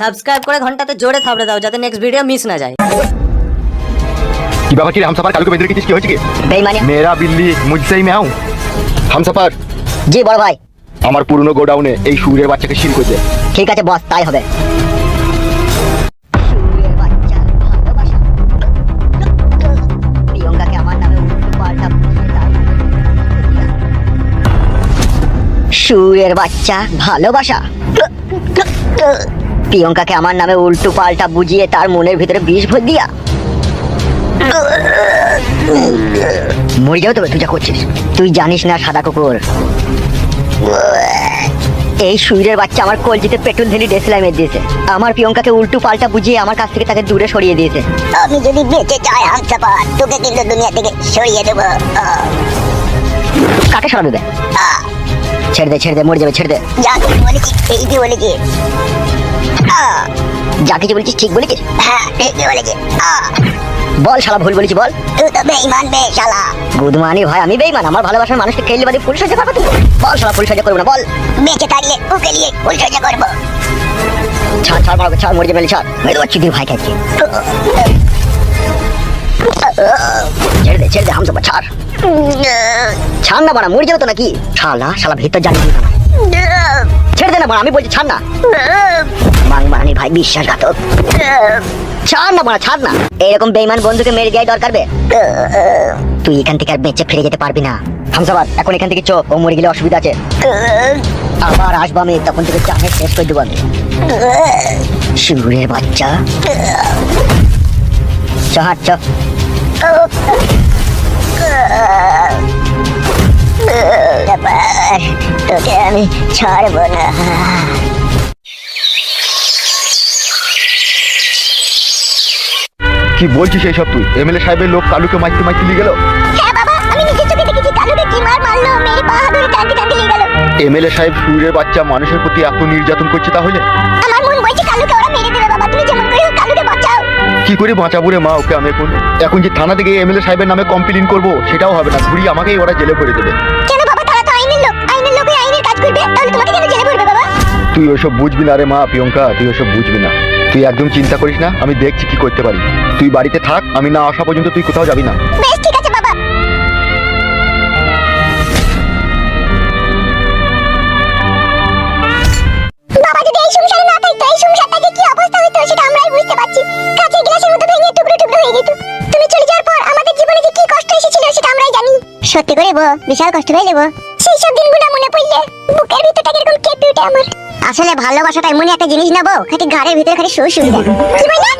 Subscribe করে ঘন্টাতে জোরে থাবড়ে দাও যাতে নেক্সট ভিডিও মিস না যায়। কি বাবা কি হামসাফার? কালকে বেঁধে কিছু কি হয়েছে কি? বেইমানি। মেরা বিল্লি মুঝসেই মেও হামসাফার। জি বড় ভাই। আমার পুরনো গোডাউনে এই সুরের বাচ্চাকে শিল করছে ঠিক আছে বস তাই হবে। শুয়ের বাচ্চা ভালোবাসা। প্রিয়ঙ্কাকে আমার নামে উল্টো পাল্টা বুঝিয়ে তার মনের ভিতরে বিষ ভর দিয়া। মরে যাও তবে তুই যা করছিস। তুই জানিস না সাদা কুকুর। এই সুইরের বাচ্চা আমার কলজিতে পেট্রোল ঢেলে ডেসলাইমের দিয়েছে। আমার প্রিয়ঙ্কাকে উল্টো পাল্টা বুঝিয়ে আমার কাছ থেকে তাকে দূরে সরিয়ে দিয়েছে। আমি যদি বেঁচে চাই হামসাপার তোকে কিন্তু দুনিয়া থেকে সরিয়ে দেবো। কাকে সরাবে? আহ, ছেড়ে দে ছেড়ে দে মরে যাবে ছেড়ে দে। যা বলেছি এই যে বলেছি। যা কিছু বলছিস ঠিক বলেছিস? হ্যাঁ ঠিকই বলেছি। বল শালা ভুল বলেছি বল। তুই তো বে শালা। গুদমানি ভাই আমি আমার ভালোবাসার মানুষকে খেললে বাদে ফুল সাজা পাবো তুমি। বল শালা ফুল সাজা করব না বল। বেঁচে থাকলে ওকে নিয়ে করব। ছাড় ছাড় ছাড় মরে যাবে ছাড়। মেরে দেবো ভাই খাইছি ছেড়ে দে ছেড়ে দে হামসা ছাড়। ছাড় না বাড়া মরে যাবে তো নাকি? শালা শালা ভিতর জানি না। ছেড়ে দে না আমি বলছি ছাড় না। বাংবানি ভাই বিশ্বাসঘাতক। ছাড় না বাড়া ছাড় না। এরকম বেইমান বন্ধুকে মেরে দেওয়াই দরকার বে। তুই এখান থেকে আর বেঁচে ফিরে যেতে পারবি না। হামসাবাদ এখন এখান থেকে চো ও মরে গেলে অসুবিধা আছে। আবার আসব আমি তখন থেকে চাহে শেষ করে দেবো আমি। বাচ্চা। চ হাট চ ব্যাপার, তোকে আমি ছাড়বো না। কি বলছিস এই সব তুই? এমএলএ সাহেবের লোক কালুকে মাইতে মাইতে নিয়ে গেল? হ্যাঁ বাবা আমি নিজের চোখে দেখেছি কালুকে কি মার মারলো মেরে পা ধরে টানতে টানতে নিয়ে গেল। এমএলএ সাহেব সুরের বাচ্চা মানুষের প্রতি এত নির্যাতন করছে তাহলে? আমার মন বলছে কালুকে ওরা মেরে দেবে বাবা তুমি যেমন করে কালুকে বাঁচাও। কি করে বাঁচাবো রে মা ওকে আমি এখন? এখন যে থানা থেকে এমএলএ সাহেবের নামে কমপ্লেন করব সেটাও হবে না। ঘুরি আমাকেই ওরা জেলে ভরে দেবে। কেন তুই ওসব বুঝবি না রে মা প্রিয়ঙ্কা তুই ওসব বুঝবি না। তুই একদম চিন্তা করিস না আমি দেখছি কি করতে পারি। তুই বাড়িতে থাক আমি না আসা পর্যন্ত তুই কোথাও যাবি না। বেশ ঠিক আছে বাবা। বাবা যদি এই সংসারে না থাকতো এই সংসারটাকে কি অবস্থা হতো সেটা আমরাই বুঝতে পারছি। কাঁচের গ্লাসের মতো ভেঙে টুকরো টুকরো হয়ে যেত। তুমি চলে যাওয়ার পর আমাদের জীবনে যে কি কষ্ট এসেছিল সেটা আমরাই জানি। সত্যি করে বো বিশাল কষ্ট হয়ে যাব সেই সব দিনগুলো মনে পড়লে বুকের ভিতরটা কীরকম কেঁপে ওঠে আমার। আসলে ভালোবাসাটা এমনই একটা জিনিস না বউ, খালি ঘাড়ের ভিতরে খালি সুর সুবিধা কি বললে?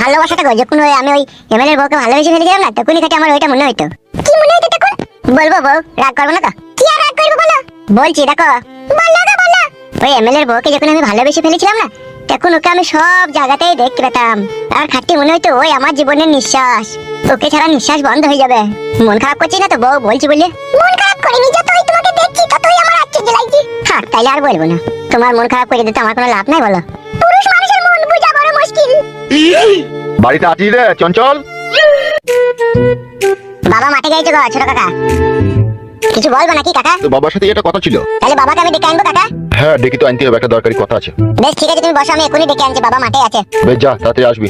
ভালোবাসাটা যখন ওই আমি ওই এমএলএ এর বউকে ভালোবেসে ফেলেছিলাম না, তখনই খালি আমার ওইটা মনে হইতো। কি মনে হইতো তখন? বলব বউ, রাগ করব না তো? কি আর রাগ করব বলো? বলছি, দেখো। বলো না বলো। ওই এমএলএ এর বউকে যখন আমি ভালোবেসে ফেলেছিলাম না, তখন ওকে আমি সব জায়গাতেই দেখতে পেতাম। আর খাটতে মনে হইতো, ওই আমার জীবনের নিঃশ্বাস। ওকে ছাড়া নিঃশ্বাস বন্ধ হয়ে যাবে। মন খারাপ করছি না তো বউ, বলছি বলে মন খারাপ করিনি, যতই তোমাকে দেখছি আশ্চর্য লাগছে? থাক তাইলে আর বলব না। তোমার মন খারাপ করে দিতে আমার কোনো লাভ নাই বলো। পুরুষ মানুষের মন বোঝা বড় মুশকিল। বাড়িতে আছিস রে চঞ্চল? বাবা মাঠে গেছে গো ছোট কাকা। কিছু বলব নাকি কাকা? তো বাবার সাথে এটা কথা ছিল। তাহলে বাবাকে আমি ডেকে আনব কাকা? হ্যাঁ ডেকে তো আনতে হবে একটা দরকারি কথা আছে। বেশ ঠিক আছে তুমি বসো আমি এখনই ডেকে আনছি বাবা মাঠে আছে। বেশ যা তাড়াতাড়ি আসবি।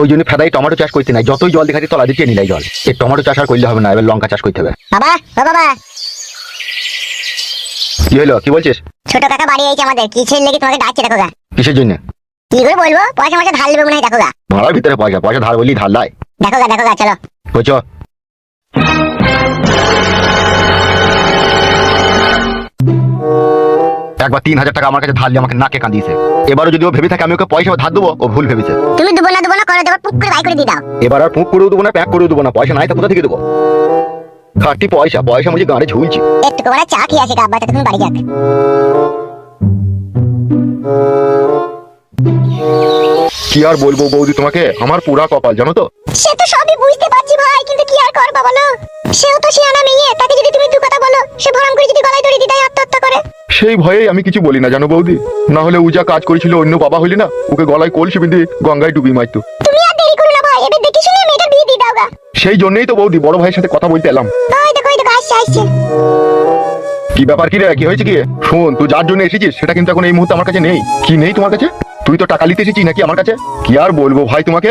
ওই জন্য ফেদাই টমেটো চাষ করতে নাই যতই জল দেখাচ্ছি তলা দিচ্ছে নিলাই জল। এই টমেটো চাষ আর করলে হবে না এবার লঙ্কা চাষ করতে হবে। বাবা ও বাবা। কি হলো কি বলছিস? ছোট কাকা বাড়ি আইছে আমাদের কিসের লেগে তোমাকে ডাকছে দেখো গা। কিসের জন্য? কি করে বলব পয়সা ময়সা ধার নেবে মনে হয় দেখো গা। ভাড়ার ভিতরে পয়সা পয়সা ধার বলি ধার লাই। দেখো গা দেখো গা চলো। বুঝছ একবার তিন হাজার টাকা আমার কাছে ধার আমাকে নাকে কাঁদিয়েছে। এবারও যদি ও ভেবে থাকে আমি ওকে পয়সা ধার দেবো ও ভুল ভেবেছে। তুমি দুবো না দুবো না করে দেবো পুক করে বাই করে দিয়ে দাও। এবার আর পুঁক করেও দেবো না প্যাক করেও দেবো না পয়সা নাই তা কোথা থেকে দেবো? খাটি পয়সা পয়সা মুঝে গাঁড়ে ঝুলছি। একটু করে চা খেয়ে আসে তুমি বাড়ি যাক। কি আর বলব বৌদি তোমাকে? আমার পুরা কপাল জানো তো? সে তো সবই বুঝতে পারছি ভাই কিন্তু কি আর করবা বলো? সেও তো শিয়ানা মেয়ে তাকে যদি তুমি দু কথা বলো সে ভরম করে যদি গলায় দড়ি দিদাই আত্মহত্যা করে সেই ভয়ে আমি কিছু বলি না জানো বৌদি? না হলে উজা কাজ করেছিল অন্য বাবা হইলে না ওকে গলায় কলসি বেঁধে গঙ্গায় ডুবি মারতো। তুমি আর দেরি করো না ভাই এবার দেখি শুনে মেয়েটার বিয়ে দিয়ে দাও সেই জন্যই তো বৌদি বড় ভাইয়ের সাথে কথা বলতে এলাম। ওই দেখো ওই দেখো আসছে আসছে। কি ব্যাপার কি রে কি হয়েছে কি? শোন তুই যার জন্য এসেছিস সেটা কিন্তু এখন এই মুহূর্তে আমার কাছে নেই। কি নেই তোমার কাছে? তুই তো টাকা নিতে এসেছিস নাকি আমার কাছে? কি আর বলব ভাই তোমাকে?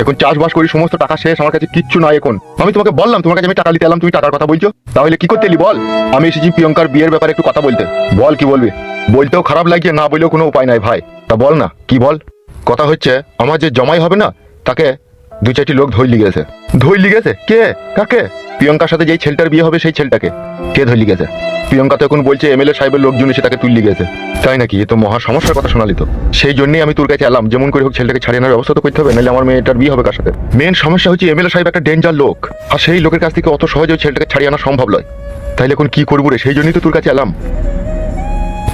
এখন চাষবাস করি, সমস্ত টাকা শেষ, আমার কাছে কিচ্ছু নাই এখন। আমি তোমাকে বললাম, তোমার কাছে আমি টাকা নিতে এলাম, তুমি টাকার কথা বলছো। তাহলে কি করতে এলি বল? আমি এসেছি প্রিয়ঙ্কার বিয়ের ব্যাপারে একটু কথা বলতে। বল কি বলবি? বলতেও খারাপ লাগছে, না বললেও কোনো উপায় নাই ভাই। তা বল না, কি বল? কথা হচ্ছে, আমার যে জমাই হবে না, তাকে দু চারটি লোক ধৈর্য গেছে। ধৈর্য গেছে? কে? কাকে? প্রিয়ঙ্কার সাথে যেই ছেলেটার বিয়ে হবে, সেই ছেলেটাকে। কে ধৈর্য গেছে? প্রিয়ঙ্কা তো এখন বলছে এমএলএ সাহেবের লোকজন এসে তাকে তুললি গেছে। তাই নাকি? এ তো মহা সমস্যার কথা শোনালি তো। সেই জন্যই আমি তোর কাছে এলাম যেমন করে হোক ছেলেটাকে ছাড়িয়ে আনার ব্যবস্থা তো করতে হবে নাহলে আমার মেয়েটার বিয়ে হবে কার সাথে? মেন সমস্যা হচ্ছে এমএলএ সাহেব একটা ডেঞ্জার লোক আর সেই লোকের কাছ থেকে অত সহজে ছেলেটাকে ছাড়িয়ে আনা সম্ভব নয়। তাইলে এখন কি করব রে? সেই জন্যই তো তোর কাছে এলাম।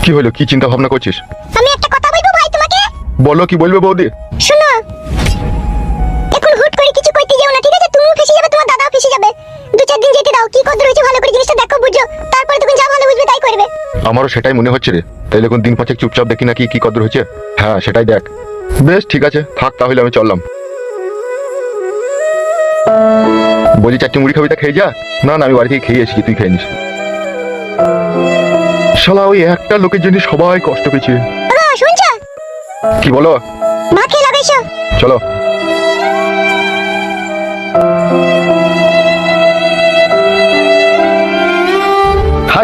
কি হলো? কি চিন্তা ভাবনা করছিস? আমি একটা কথা বলব ভাই তোমাকে? বলো কি বলবে বৌদি? শোনো আমারও সেটাই মনে হচ্ছে রে। তাই এখন দিন পাঁচেক চুপচাপ দেখি নাকি কি কদর হচ্ছে হ্যাঁ সেটাই দেখ। বেশ ঠিক আছে। থাক তাহলে আমি চললাম। বলছি চারটি মুড়ি খাবি তা খেয়ে যা। না না আমি বাড়ি থেকে খেয়ে এসেছি তুই খেয়ে নিস। শালা ওই একটা লোকের জন্য সবাই কষ্ট পেয়েছে। কি বলো? চলো।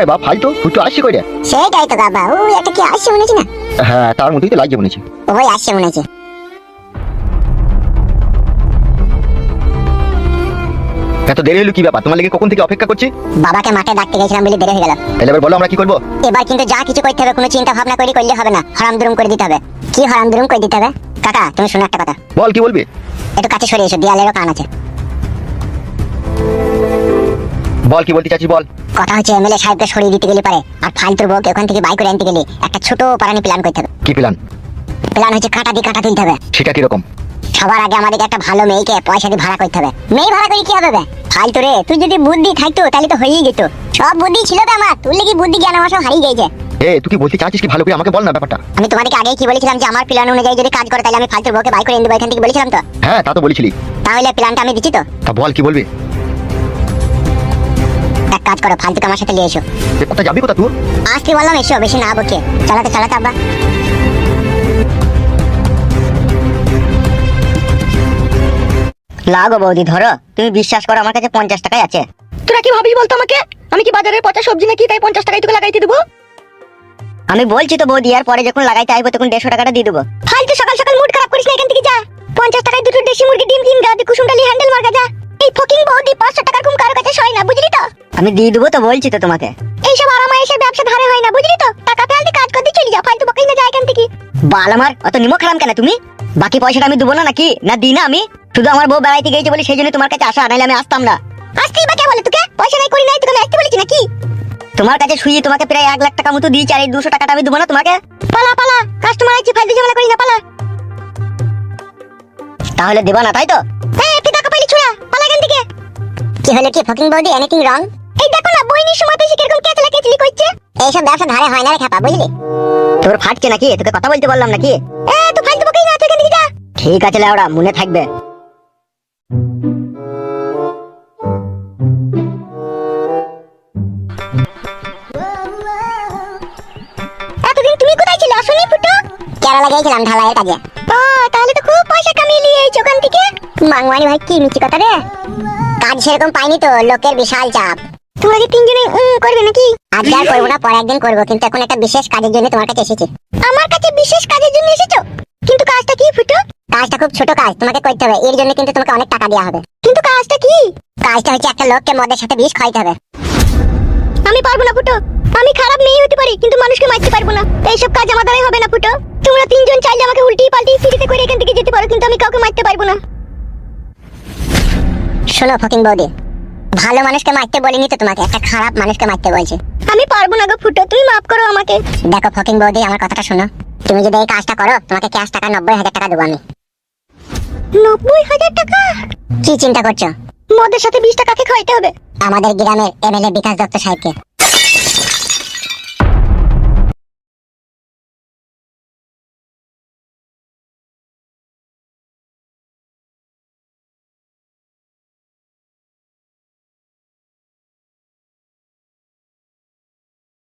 হায় বাপ হাই তো তুই তো কই রে? সেটাই তো বাবা ও একটা কি আসছে মনে হচ্ছে না? হ্যাঁ তার মধ্যেই তো লাগছে মনে হচ্ছে। ওই আসছে মনে হচ্ছে। এত দেরি হলো কি ব্যাপার? তোমার লেগে কখন থেকে অপেক্ষা করছি? বাবাকে মাঠে ডাকতে গেছিলাম বলে দেরি হয়ে গেল। তাহলে এবার বলো আমরা কি করব? এবার কিন্তু যা কিছু করতে হবে কোনো চিন্তা ভাবনা করে করলে হবে না। হারাম দুরুম করে দিতে হবে। কি হারাম দুরুম করে দিতে হবে? কাকা তুমি শোনো একটা কথা। বল কি বলবি? একটু কাছে সরে এসো দেয়ালেরও কান আছে। বল কি বলতে চাচ্ছিস বল? কথা হচ্ছে এমএলএ সাহেবকে সরিয়ে দিতে গেলে পারে। আর ফালতুর বউকে ওখান থেকে বাই করে আনতে গেলে একটা ছোট পারানি প্ল্যান করতে হবে। কি প্ল্যান প্ল্যান হচ্ছে কাটা দিয়ে কাটা তুলতে হবে। সেটা কীরকম? সবার আগে আমাদেরকে একটা ভালো মেয়েকে পয়সা দিয়ে ভাড়া করতে হবে। মেয়ে ভাড়া করে কি হবে বে? ফালতু রে তুই যদি বুদ্ধি থাকতো তাহলে তো হয়েই যেত। সব বুদ্ধি ছিল তো আমার তুই কি বুদ্ধি জ্ঞান আমার সব হারিয়ে গেছে। এ তুই কি বলতে চাচ্ছিস কি ভালো করে? আমাকে বল না ব্যাপারটা। আমি তোমাদেরকে আগেই কি বলেছিলাম যে আমার প্ল্যান অনুযায়ী যদি কাজ করে তাহলে আমি ফালতুর বউকে বাই করে এনে দেবো এখান থেকে বলেছিলাম তো? হ্যাঁ তা তো বলেছিলি। তাহলে প্ল্যানটা আমি দিচ্ছি তো? তা বল কি বলবি? কাজ করো ফালতুকে আমার সাথে নিয়ে এসো। কোথায় যাবি কোথা তুই আসতে বললাম এসো বেশি না বকে। চালাতে চালাতে আব্বা। লাগো বৌদি ধরো। তুমি বিশ্বাস করো আমার কাছে পঞ্চাশ টাকাই আছে। তোরা কি ভাবিস বলতো আমাকে? আমি কি বাজারের পচা সবজি নাকি তাই পঞ্চাশ টাকায় তোকে লাগাইতে দেবো? আমি বলছি তো বৌদি আর পরে যখন লাগাইতে আইবো তখন দেড়শো টাকাটা দিয়ে দেবো। ফালতু সকাল সকাল মুড খারাপ করিস না এখান থেকে যা। পঞ্চাশ টাকায় দুটো দেশি মুরগি ডিম ডিম গাদি কুসুম ডালি হ্যান্ডেল মার্কা যা। এই ফকিং বৌদি পাঁচশো টাকার কম কারও কাছে সয় না বুঝলি তো? আমি দিয়ে দেবো তো বলছি তো তোমাকে। এইসব আরামায়েশের ব্যবসা ধারে হয় না বুঝলি তো? টাকা ফেলতে কাজ করতে চলে যা ফালতু বকাই না যা এখান থেকে। বাল আমার অত নিমক খারাম কেন তুমি? বাকি পয়সাটা আমি দেবো না নাকি? না দিই না আমি? শুধু আমার বউ বেড়াইতে গিয়েছে বলে সেই জন্য তোমার কাছে আসা নাহলে আমি আসতাম না। আসতেই বা কে বলে তোকে? পয়সা নাই করি নাই তোকে আমি আসতে বলেছি নাকি? তোমার কাছে শুয়ে তোমাকে প্রায় এক লাখ টাকা মতো দিয়েছি আর এই দুশো টাকাটা আমি দেবো না তোমাকে? পালা পালা কাস্টমার আছে ফালতু ঝামেলা করিস না পালা। তাহলে দেবা না তাই তো? এই একটু টাকা পাইলি ছোড়া পালা এখান থেকে। কি হলো কি ফকিং বৌদি এনিথিং রং এই দেখো না বইনির সময় তো এসে কীরকম কেচলা কেচলি করছে? এইসব ব্যবসা ধারে হয় না রে খাপা বুঝলি? তোর ফাটছে নাকি? তোকে কথা বলতে বললাম নাকি? এ তুই ফালতু বকাই না তুই এখান থেকে যা ঠিক আছে লেওড়া মনে থাকবে। এতদিন তুমি কোথায় ছিলে? আসনি ফুটো? কেরালা গিয়েছিলাম ঢালাইয়ের কাজে। ও তাহলে তো খুব পয়সা কামিয়ে নিয়ে এই ওখান থেকে। মাংমানি ভাই কি কথা রে। কাজ সেরকম পাইনি তো লোকের বিশাল চাপ। তোমরা কি তিনজনে করবে নাকি? আজ আর করব না পরে একদিন করব কিন্তু এখন একটা বিশেষ কাজের জন্য তোমার কাছে এসেছি। আমার কাছে বিশেষ কাজের জন্য এসেছ? কিন্তু কাজটা কি ফুটো? কাজটা খুব ছোট কাজ তোমাকে করতে হবে এর জন্য কিন্তু তোমাকে অনেক টাকা দেওয়া হবে। কিন্তু কাজটা কি? কাজটা হচ্ছে একটা লোককে মদের সাথে বিষ খাইতে হবে। আমি পারব না ফুটো। আমি খারাপ মেয়ে হতে পারি কিন্তু মানুষকে মারতে পারব না। এইসব কাজ আমার দ্বারাই হবে না ফুটো। তোমরা তিনজন চাইলে আমাকে উল্টি পাল্টি ফিরিতে করে এখান থেকে যেতে পারো কিন্তু আমি কাউকে মারতে পারব না। শোনো ফকিং বৌদি ভালো মানুষকে মারতে বলিনি তো তোমাকে একটা খারাপ মানুষকে মারতে বলছি। আমি পারব না গো ফুটো তুমি মাফ করো আমাকে। দেখো ফকিং বৌদি আমার কথাটা শোনো। তুমি যদি এই কাজটা করো তোমাকে ক্যাশ টাকা নব্বই হাজার টাকা দেবো আমি। নব্বই হাজার টাকা? কি চিন্তা করছ? মদের সাথে বিশ টাকাকে খাইতে হবে। আমাদের গ্রামের এমএলএ বিকাশ দত্ত সাহেবকে।